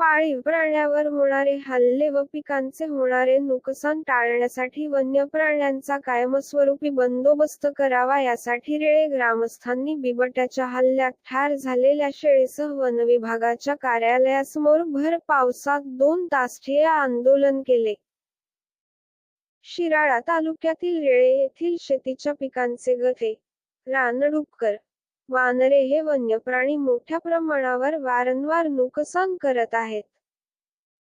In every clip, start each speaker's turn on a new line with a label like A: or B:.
A: पाळीव प्राण्यावर होणारे हल्ले व पिकांचे होणारे नुकसान टाळण्यासाठी वन्य प्राण्यांचा कायमस्वरूपी बंदोबस्त करावा यासाठी रेळे ग्रामस्थांनी बिबट्याच्या हल्ल्यात ठार झालेल्या शेळीसह वन विभागाच्या कार्यालयासमोर भर पावसात दोन तास ठिय्या आंदोलन केले. शिराळा तालुक्यातील रेळे येथील शेतीच्या पिकांचे गथे रानडुक्कर वानरे हे वन्य प्राणी मोठ्या प्रमाणावर वारंवार नुकसान करत आहेत.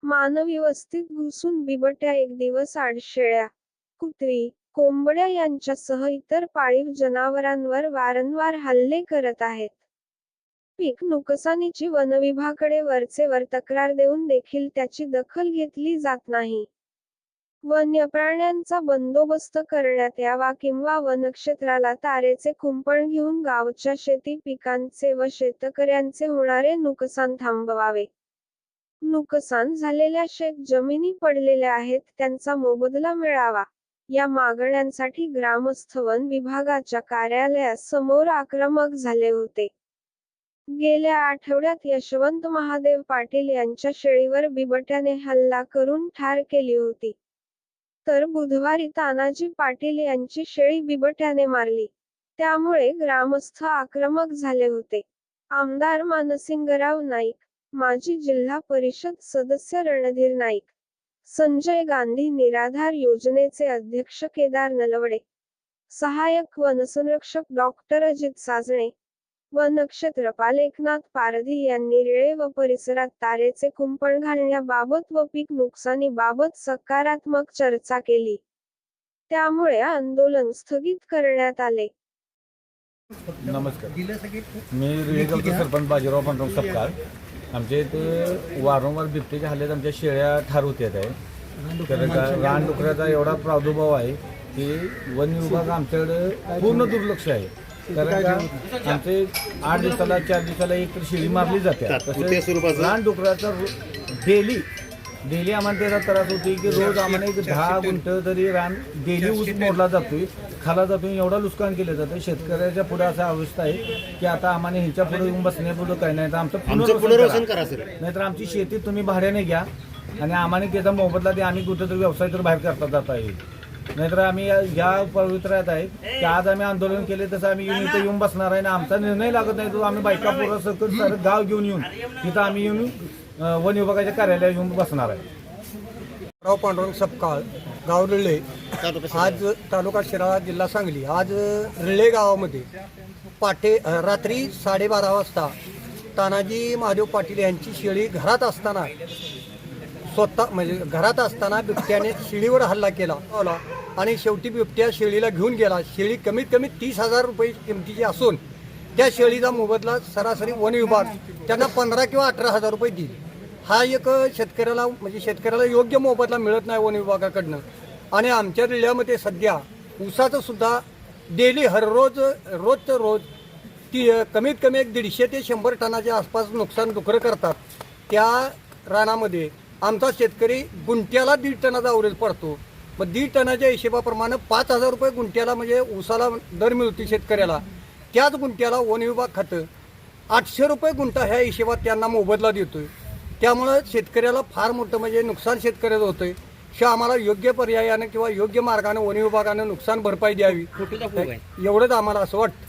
A: मानवी वस्तीत घुसून बिबट्या एक दिवस आडशेळ्या कुत्री कोंबड्या यांच्यासह इतर पाळीव जनावरांवर वारंवार हल्ले करत आहेत. पीक नुकसानीची वनविभागाकडे वरचेवर तक्रार देऊन देखील त्याची दखल घेतली जात नाही. वन्य प्राण्यांचा बंदोबस्त करण्यात यावा किंवा वनक्षेत्राला तारेचे कुंपण घेऊन गावच्या शेती पिकांचे व शेतकऱ्यांचे होणारे नुकसान थांबवावे. नुकसान झालेल्या शेत जमिनी पडलेल्या आहेत त्यांचा मोबदला मिळावा. या मागण्यांसाठी ग्रामस्थ वन विभागाच्या कार्यालयासमोर आक्रमक झाले होते. गेल्या आठवड्यात यशवंत महादेव पाटील यांच्या शेळीवर बिबट्याने हल्ला करून ठार केली होती. तर बुधवारी तानाजी पाटील यांची शेळी बिबट्याने मारली. त्यामुळे ग्रामस्थ आक्रमक झाले होते. आमदार मानसिंगराव नाईक माजी जिल्हा परिषद सदस्य रणधीर नाईक संजय गांधी निराधार योजनेचे अध्यक्ष केदार नलवडे सहाय्यक वनसंरक्षक डॉक्टर अजित साजणे वनक्षेत्रपाल एकनाथ पारधी यांनी रेळे व परिसरात तारेचे कुंपण घालण्याबाबत व पीक नुकसानीबाबत सकारात्मक चर्चा केली. त्यामुळे आंदोलन स्थगित करण्यात आले.
B: नमस्कार. मी रेगावचा सरपंच बाजीराव पांडुरंग सपकाळ. आमच्या इथे वारंवार बिबटेच्या हल्ल्यात आमच्या शेळ्या ठार होत्यात आहे. तर का- रानडुकऱ्याचा एवढा प्रादुर्भाव आहे की वन विभाग आमच्याकडे पूर्ण दुर्लक्ष आहे. कारण का आमचे आठ दिवसाला चार दिवसाला एक तर शेळी मारली जाते.
C: कुठल्या स्वरूपाचं?
B: रानडुकराचा डेली डेली आम्हाला त्याचा त्रास होतो की रोज आम्हाला एक दहा गुंठ तरी रान डेली ऊस मोडला जातोय खाला जातोय एवढा नुकसान केलं जातं शेतकऱ्याच्या पुढे असा अवस्था आहे की आता आम्हाला ह्याच्या पुढे येऊन बसण्यापुढे काही नाही. तर आमचं
C: पुनर्वसन करा. सर.
B: नाहीतर आमची शेती तुम्ही भाड्याने घ्या आणि आम्हाला त्याचा मोबदला द्या. आम्ही कुठं तरी व्यवसाय तर बाहेर करता जाता येईल नाहीतर आम्ही या- या पवित्रात आहे की आज आम्ही आंदोलन केले तसं आम्ही येऊन इथं येऊन बसणार आहे आणि आमचा निर्णय लागत नाही तो आम्ही बायका पोरं सकट सारं गाव घेऊन येऊन तिथं आम्ही येऊन वन विभागाच्या कार्यालयात येऊन बसणार आहे.
D: राव पांडुरंग सपकाळ गाव रिळे. आज तालुका शिराळा जिल्हा सांगली. आज रिळे गावामध्ये पाटे अ, रात्री साडेबारा वाजता तानाजी महादेव पाटील यांची शेळी घरात असताना स्वतः म्हणजे घरात असताना बिबट्याने शिळीवर हल्ला केला आणि शेवटी बिबट्या शेळीला घेऊन गेला. शेळी कमीत कमी तीस हजार रुपये किमतीची असून त्या शेळीचा मोबदला सरासरी वन विभाग त्यांना पंधरा किंवा अठरा हजार रुपये देईल. हा एक शेतकऱ्याला म्हणजे शेतकऱ्याला योग्य मोबदला मिळत नाही वन विभागाकडनं. आणि आमच्या जिल्ह्यामध्ये सध्या ऊसाचं सुद्धा डेली हररोज रोजचं रोज ती कमीत कमी एक दीडशे ते शंभर टनाच्या आसपास नुकसान डुकरं करतात. त्या रानामध्ये आमचा शेतकरी गुंट्याला दीड टनाचा अवरेज पडतो. मग दीड टनाच्या हिशोबाप्रमाणे पाच हजार रुपये गुंट्याला म्हणजे ऊसाला दर मिळतो शेतकऱ्याला. त्याच गुंट्याला वन विभाग खातं. आठशे रुपये गुंठा ह्या हिशोबात त्यांना मोबदला देतोय. त्यामुळं शेतकऱ्याला फार मोठं म्हणजे नुकसान शेतकऱ्याचं होतंय. हे आम्हाला योग्य पर्यायानं किंवा योग्य मार्गानं वन विभागानं नुकसान भरपाई द्यावी. एवढंच आम्हाला असं वाटतं.